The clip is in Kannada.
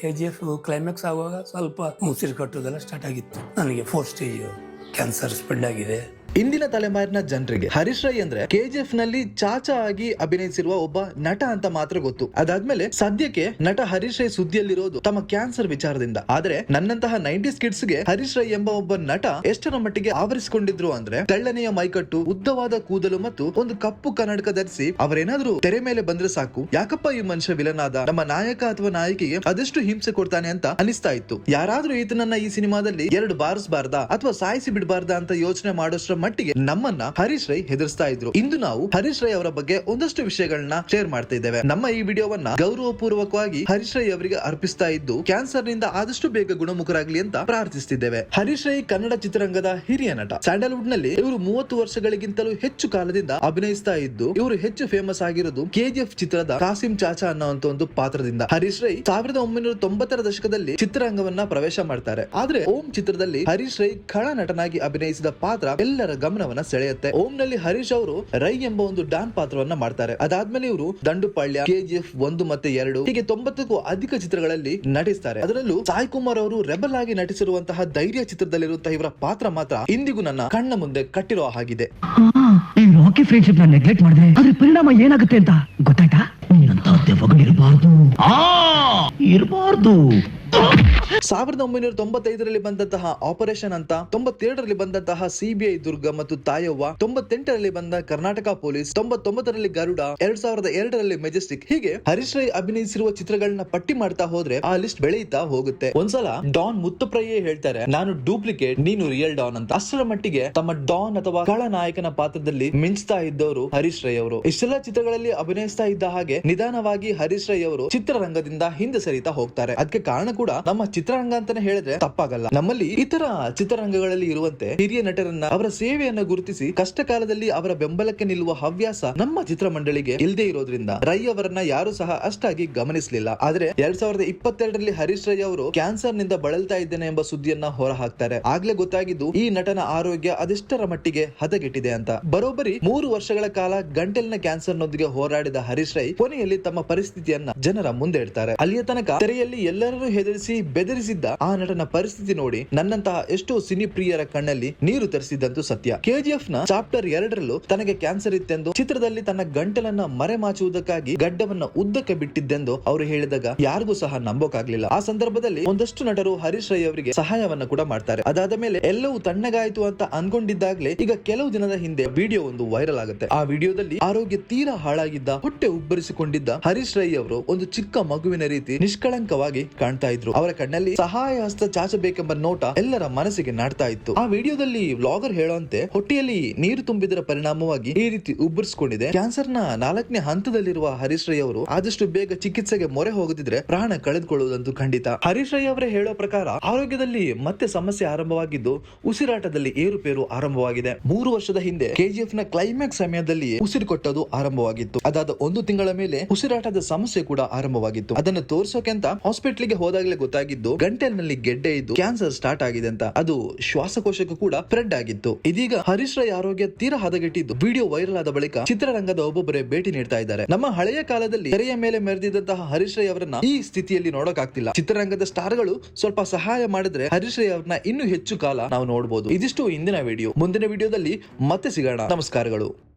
ಕೆ ಜಿ ಎಫ್ ಕ್ಲೈಮ್ಯಾಕ್ಸ್ ಆಗುವಾಗ ಸ್ವಲ್ಪ ಮುಸಿರು ಕಟ್ಟೋದೆಲ್ಲ ಸ್ಟಾರ್ಟ್ ಆಗಿತ್ತು. ನನಗೆ ಫೋರ್ ಸ್ಟೇಜ್ ಕ್ಯಾನ್ಸರ್ ಸ್ಪ್ರೆಡ್ ಆಗಿದೆ. ಇಂದಿನ ತಲೆಮಾರಿನ ಜನರಿಗೆ ಹರೀಶ್ ರೈ ಅಂದ್ರೆ ಕೆಜಿಎಫ್ನಲ್ಲಿ ಚಾಚಾ ಆಗಿ ಅಭಿನಯಿಸಿರುವ ಒಬ್ಬ ನಟ ಅಂತ ಮಾತ್ರ ಗೊತ್ತು. ಅದಾದ್ಮೇಲೆ ಸದ್ಯಕ್ಕೆ ನಟ ಹರೀಶ್ ರೈ ಸುದ್ದಿಯಲ್ಲಿರೋದು ತಮ್ಮ ಕ್ಯಾನ್ಸರ್ ವಿಚಾರದಿಂದ. ಆದ್ರೆ ನನ್ನಂತಹ ನೈಂಟೀಸ್ ಕಿಡ್ಸ್ಗೆ ಹರೀಶ್ ರೈ ಎಂಬ ಒಬ್ಬ ನಟ ಎಷ್ಟರ ಮಟ್ಟಿಗೆ ಆವರಿಸಿಕೊಂಡಿದ್ರು ಅಂದ್ರೆ ತೆಳ್ಳನೆಯ ಮೈಕಟ್ಟು, ಉದ್ದವಾದ ಕೂದಲು ಮತ್ತು ಒಂದು ಕಪ್ಪು ಕನ್ನಡಕ ಧರಿಸಿ ಅವರೇನಾದ್ರೂ ತೆರೆ ಮೇಲೆ ಬಂದ್ರೆ ಸಾಕು. ಯಾಕಪ್ಪ ಈ ಮನುಷ್ಯ ವಿಲನ್ ಆದ ನಮ್ಮ ನಾಯಕ ಅಥವಾ ನಾಯಕಿಗೆ ಅದೆಷ್ಟು ಹಿಂಸೆ ಕೊಡ್ತಾನೆ ಅಂತ ಅನಿಸ್ತಾ ಇತ್ತು. ಯಾರಾದ್ರೂ ಈತನನ್ನ ಈ ಸಿನಿಮಾದಲ್ಲಿ ಎರಡು ಬಾರಿಸಬಾರ್ದಾ ಅಥವಾ ಸಾಯಿಸಿ ಬಿಡಬಾರ್ದಾ ಅಂತ ಯೋಚನೆ ಮಾಡೋಷ್ಟ್ರ ಮಟ್ಟಿಗೆ ನಮ್ಮನ್ನ ಹರೀಶ್ ರೈ ಹೆದರ್ಸ್ತಾ ಇದ್ರು. ಇಂದು ನಾವು ಹರೀಶ್ ರೈ ಅವರ ಬಗ್ಗೆ ಒಂದಷ್ಟು ವಿಷಯಗಳನ್ನ ಶೇರ್ ಮಾಡ್ತಾ ಇದ್ದೇವೆ. ನಮ್ಮ ಈ ವಿಡಿಯೋವನ್ನ ಗೌರವಪೂರ್ವಕವಾಗಿ ಹರೀಶ್ ರೈ ಅವರಿಗೆ ಅರ್ಪಿಸ್ತಾ ಇದ್ದು ಕ್ಯಾನ್ಸರ್ನಿಂದ ಆದಷ್ಟು ಬೇಗ ಗುಣಮುಖರಾಗ್ಲಿ ಅಂತ ಪ್ರಾರ್ಥಿಸ್ತಿದ್ದೇವೆ. ಹರೀಶ್ ರೈ ಕನ್ನಡ ಚಿತ್ರರಂಗದ ಹಿರಿಯ ನಟ. ಸ್ಯಾಂಡಲ್ವುಡ್ನಲ್ಲಿ ಇವರು ಮೂವತ್ತು ವರ್ಷಗಳಿಗಿಂತಲೂ ಹೆಚ್ಚು ಕಾಲದಿಂದ ಅಭಿನಯಿಸ್ತಾ ಇದ್ದು, ಇವರು ಹೆಚ್ಚು ಫೇಮಸ್ ಆಗಿರೋದು ಕೆಜಿಎಫ್ ಚಿತ್ರದ ಕಾಸಿಂ ಚಾಚಾ ಅನ್ನುವಂತ ಒಂದು ಪಾತ್ರದಿಂದ. ಹರೀಶ್ ರೈ ಸಾವಿರದ ಒಂಬೈನೂರ ತೊಂಬತ್ತರ ದಶಕದಲ್ಲಿ ಚಿತ್ರರಂಗವನ್ನ ಪ್ರವೇಶ ಮಾಡ್ತಾರೆ. ಆದ್ರೆ ಓಂ ಚಿತ್ರದಲ್ಲಿ ಹರೀಶ್ ರೈ ಖಳ ನಟನಾಗಿ ಅಭಿನಯಿಸಿದ ಪಾತ್ರ ಎಲ್ಲರ ಗಮನವನ್ನ ಸೆಳೆಯುತ್ತೆ. ಓಂ ನಲ್ಲಿ ಹರೀಶ್ ಅವರು ರೈ ಎಂಬ ಒಂದು ಡಾನ್ ಪಾತ್ರವನ್ನ ಮಾಡ್ತಾರೆ. ಅದಾದ್ಮೇಲೆ ಇವರು ದಂಡುಪಾಳ್ಯ ಕೆಜಿಎಫ್ ಒಂದು ಮತ್ತೆ ಎರಡು ಹೀಗೆ ತೊಂಬತ್ತಕ್ಕೂ ಅಧಿಕ ಚಿತ್ರಗಳಲ್ಲಿ ನಟಿಸ್ತಾರೆ. ಅದರಲ್ಲೂ ಸಾಯಿ ಕುಮಾರ್ ಅವರು ರೆಬಲ್ ಆಗಿ ನಟಿಸಿರುವಂತಹ ಧೈರ್ಯ ಚಿತ್ರದಲ್ಲಿರುವಂತಹ ಇವರ ಪಾತ್ರ ಮಾತ್ರ ಇಂದಿಗೂ ನನ್ನ ಕಣ್ಣ ಮುಂದೆ ಕಟ್ಟಿರೋ ಹಾಗಿದೆ. ಈ ರಾಕಿ ಫ್ರೆಂಡ್ಶಿಪ್ನ ನೆಗ್ಲೆಕ್ಟ್ ಮಾಡಿದ್ರೆ ಅದ್ರ ಪರಿಣಾಮ ಏನಾಗುತ್ತೆ ಅಂತ ಗೊತ್ತಾಯ್ತಾ? ನೀನಂತ ದೆವ್ವಗಳಿರಬಾರ್ದು. ಆ ಇರಬಾರ್ದು. ಸಾವಿರದ ಒಂಬೈನೂರ ತೊಂಬತ್ತೈದರಲ್ಲಿ ಬಂದಂತಹ ಆಪರೇಷನ್ ಅಂತ, ತೊಂಬತ್ತೆರಡರಲ್ಲಿ ಬಂದಂತಹ ಸಿಬಿಐ ದುರ್ಗ ಮತ್ತು ತಾಯವ್ವ, ತೊಂಬತ್ತೆಂಟರಲ್ಲಿ ಬಂದ ಕರ್ನಾಟಕ ಪೊಲೀಸ್, ತೊಂಬತ್ತೊಂಬತ್ತರಲ್ಲಿ ಗರುಡ, ಎರಡ್ ಸಾವಿರದ ಎರಡರಲ್ಲಿ ಮೆಜೆಸ್ಟಿಕ್. ಹೀಗೆ ಹರೀಶ್ ರೈ ಅಭಿನಯಿಸಿರುವ ಚಿತ್ರಗಳನ್ನ ಪಟ್ಟಿ ಮಾಡ್ತಾ ಹೋದ್ರೆ ಆ ಲಿಸ್ಟ್ ಬೆಳೆಯುತ್ತಾ ಹೋಗುತ್ತೆ. ಒಂದ್ಸಲ ಡಾನ್ ಮುತ್ತುಪ್ರಯೇ ಹೇಳ್ತಾರೆ, ನಾನು ಡೂಪ್ಲಿಕೇಟ್, ನೀನು ರಿಯಲ್ ಡಾನ್ ಅಂತ. ಅಷ್ಟರ ಮಟ್ಟಿಗೆ ತಮ್ಮ ಡಾನ್ ಅಥವಾ ಕಳ ನಾಯಕನ ಪಾತ್ರದಲ್ಲಿ ಮಿಂಚ್ತಾ ಇದ್ದವರು ಹರೀಶ್ ರೈ ಅವರು. ಇಷ್ಟೆಲ್ಲ ಚಿತ್ರಗಳಲ್ಲಿ ಅಭಿನಯಿಸ್ತಾ ಇದ್ದ ಹಾಗೆ ನಿಧಾನವಾಗಿ ಹರೀಶ್ ರೈ ಅವರು ಚಿತ್ರರಂಗದಿಂದ ಹಿಂದೆ ಸರಿತಾ ಹೋಗ್ತಾರೆ. ಅದಕ್ಕೆ ಕಾರಣ ಕೂಡ ನಮ್ಮ ಚಿತ್ರರಂಗ ಅಂತಾನೆ ಹೇಳಿದ್ರೆ ತಪ್ಪಾಗಲ್ಲ. ನಮ್ಮಲ್ಲಿ ಇತರ ಚಿತ್ರರಂಗಗಳಲ್ಲಿ ಇರುವಂತೆ ಹಿರಿಯ ನಟರನ್ನ, ಅವರ ಸೇವೆಯನ್ನ ಗುರುತಿಸಿ ಕಷ್ಟ ಕಾಲದಲ್ಲಿ ಅವರ ಬೆಂಬಲಕ್ಕೆ ನಿಲ್ಲುವ ಹವ್ಯಾಸ ನಮ್ಮ ಚಿತ್ರಮಂಡಳಿಗೆ ಇಲ್ಲದೆ ಇರೋದ್ರಿಂದ ರೈ ಅವರನ್ನ ಯಾರು ಸಹ ಅಷ್ಟಾಗಿ ಗಮನಿಸಲಿಲ್ಲ. ಆದ್ರೆ ಎರಡ್ ಸಾವಿರದ ಇಪ್ಪತ್ತೆರಡರಲ್ಲಿ ಹರೀಶ್ ರೈ ಅವರು ಕ್ಯಾನ್ಸರ್ನಿಂದ ಬಳಲ್ತಾ ಇದ್ದೇನೆ ಎಂಬ ಸುದ್ದಿಯನ್ನ ಹೊರ ಹಾಕ್ತಾರೆ ಆಗ್ಲೇ ಗೊತ್ತಾಗಿದ್ದು, ಈ ನಟನ ಆರೋಗ್ಯ ಅದೆಷ್ಟರ ಮಟ್ಟಿಗೆ ಹದಗೆಟ್ಟಿದೆ ಅಂತ. ಬರೋಬ್ಬರಿ ಮೂರು ವರ್ಷಗಳ ಕಾಲ ಗಂಟಲಿನ ಕ್ಯಾನ್ಸರ್ ನೊಂದಿಗೆ ಹೋರಾಡಿದ ಹರೀಶ್ ರೈ ಕೊನೆಯಲ್ಲಿ ತಮ್ಮ ಪರಿಸ್ಥಿತಿಯನ್ನ ಜನರ ಮುಂದೆ ಇಡ್ತಾರೆ. ಅಲ್ಲಿಯ ತನಕ ತೆರೆಯಲ್ಲಿ ಎಲ್ಲರನ್ನೂ ಹೆದರಿಸಿ ಬೆದರಿಸಿದ್ದ ಆ ನಟನ ಪರಿಸ್ಥಿತಿ ನೋಡಿ ನನ್ನಂತಹ ಎಷ್ಟೋ ಸಿನಿ ಪ್ರಿಯರ ಕಣ್ಣಲ್ಲಿ ನೀರು ತರಿಸಿದ್ದಂತೂ ಸತ್ಯ. ಕೆಜಿಎಫ್ನ ಚಾಪ್ಟರ್ ಎರಡರಲ್ಲೂ ತನಗೆ ಕ್ಯಾನ್ಸರ್ ಇತ್ತೆಂದು, ಚಿತ್ರದಲ್ಲಿ ತನ್ನ ಗಂಟಲನ್ನ ಮರೆಮಾಚುವುದಕ್ಕಾಗಿ ಗಡ್ಡವನ್ನ ಉದ್ದಕ್ಕೆ ಬಿಟ್ಟಿದ್ದೆಂದು ಅವರು ಹೇಳಿದಾಗ ಯಾರಿಗೂ ಸಹ ನಂಬೋಕಾಗ್ಲಿಲ್ಲ. ಆ ಸಂದರ್ಭದಲ್ಲಿ ಒಂದಷ್ಟು ನಟರು ಹರೀಶ್ ರೈ ಅವರಿಗೆ ಸಹಾಯವನ್ನ ಕೂಡ ಮಾಡ್ತಾರೆ. ಅದಾದ ಮೇಲೆ ಎಲ್ಲವೂ ತಣ್ಣಗಾಯ್ತು ಅಂತ ಅನ್ಕೊಂಡಿದ್ದಾಗ್ಲೇ ಈಗ ಕೆಲವು ದಿನದ ಹಿಂದೆ ವಿಡಿಯೋ ಒಂದು ವೈರಲ್ ಆಗುತ್ತೆ. ಆ ವಿಡಿಯೋದಲ್ಲಿ ಆರೋಗ್ಯ ತೀರಾ ಹಾಳಾಗಿದ್ದ, ಹೊಟ್ಟೆ ಉಬ್ಬರಿಸಿಕೊಂಡಿದ್ದ ಹರೀಶ್ ರೈ ಅವರು ಒಂದು ಚಿಕ್ಕ ಮಗುವಿನ ರೀತಿ ನಿಷ್ಕಳಂಕವಾಗಿ ಕಾಣ್ತಾ ಇದ್ರು. ಅವರ ಕಣ್ಣಲ್ಲಿ ಸಹಾಯ ಹಸ್ತ ಚಾಚಬೇಕೆಂಬ ನೋಟ ಎಲ್ಲರ ಮನಸ್ಸಿಗೆ ನಾಡ್ತಾ ಇತ್ತು. ಆ ವಿಡಿಯೋದಲ್ಲಿ ವ್ಲಾಗರ್ ಹೇಳುವಂತೆ ಹೊಟ್ಟೆಯಲ್ಲಿ ನೀರು ತುಂಬಿದರ ಪರಿಣಾಮವಾಗಿ ಈ ರೀತಿ ಉಬ್ಬರಿಸಿಕೊಂಡಿದೆ. ಕ್ಯಾನ್ಸರ್ನ ನಾಲ್ಕನೇ ಹಂತದಲ್ಲಿರುವ ಹರೀಶ್ ರೈ ಅವರು ಆದಷ್ಟು ಬೇಗ ಚಿಕಿತ್ಸೆಗೆ ಮೊರೆ ಹೋಗದಿದ್ರೆ ಪ್ರಾಣ ಕಳೆದುಕೊಳ್ಳುವುದಂತೂ ಖಂಡಿತ. ಹರೀಶ್ ರೈ ಅವರೇ ಹೇಳೋ ಪ್ರಕಾರ ಆರೋಗ್ಯದಲ್ಲಿ ಮತ್ತೆ ಸಮಸ್ಯೆ ಆರಂಭವಾಗಿದ್ದು ಉಸಿರಾಟದಲ್ಲಿ ಏರುಪೇರು ಆರಂಭವಾಗಿದೆ. ಮೂರು ವರ್ಷದ ಹಿಂದೆ ಕೆಜಿಎಫ್ನ ಕ್ಲೈಮ್ಯಾಕ್ಸ್ ಸಮಯದಲ್ಲಿ ಉಸಿರು ಕೊಟ್ಟದು ಆರಂಭವಾಗಿತ್ತು. ಅದಾದ ಒಂದು ತಿಂಗಳ ಮೇಲೆ ಉಸಿರಾಟದ ಸಮಸ್ಯೆ ಕೂಡ ಆರಂಭವಾಗಿತ್ತು. ಅದನ್ನು ತೋರಿಸೋಕೆ ಅಂತ ಹಾಸ್ಪಿಟ್ಲಿಗೆ ಹೋದಾಗಲೇ ಗೊತ್ತಾಗಿದ್ದು ಗಂಟಲಿನಲ್ಲಿ ಗೆಡ್ಡೆ ಇದ್ದು ಕ್ಯಾನ್ಸರ್ ಸ್ಟಾರ್ಟ್ ಆಗಿದೆ ಅಂತ ಅದು ಶ್ವಾಸಕೋಶಕ್ಕೂ ಕೂಡ ಸ್ಪ್ರೆಡ್ ಆಗಿತ್ತು. ಇದೀಗ ಹರೀಶ್ ರೈ ಆರೋಗ್ಯ ತೀರ ಹದಗೆಟ್ಟಿದ್ದು. ವಿಡಿಯೋ ವೈರಲ್ ಆದ ಬಳಿಕ ಚಿತ್ರರಂಗದ ಒಬ್ಬೊಬ್ಬರೇ ಭೇಟಿ ನೀಡ್ತಾ ಇದ್ದಾರೆ. ನಮ್ಮ ಹಳೆಯ ಕಾಲದಲ್ಲಿ ತೆರೆಯ ಮೇಲೆ ಮೆರೆದಿದ್ದಂತಹ ಹರೀಶ್ ರೈ ಅವರನ್ನ ಈ ಸ್ಥಿತಿಯಲ್ಲಿ ನೋಡೋಕಾಗ್ತಿಲ್ಲ. ಚಿತ್ರರಂಗದ ಸ್ಟಾರ್ಗಳು ಸ್ವಲ್ಪ ಸಹಾಯ ಮಾಡಿದ್ರೆ ಹರೀಶ್ ರೈ ಅವ್ರನ್ನ ಇನ್ನೂ ಹೆಚ್ಚು ಕಾಲ ನಾವು ನೋಡಬಹುದು ಇದಿಷ್ಟು ಇಂದಿನ ವಿಡಿಯೋ. ಮುಂದಿನ ವಿಡಿಯೋದಲ್ಲಿ ಮತ್ತೆ ಸಿಗೋಣ. ನಮಸ್ಕಾರಗಳು.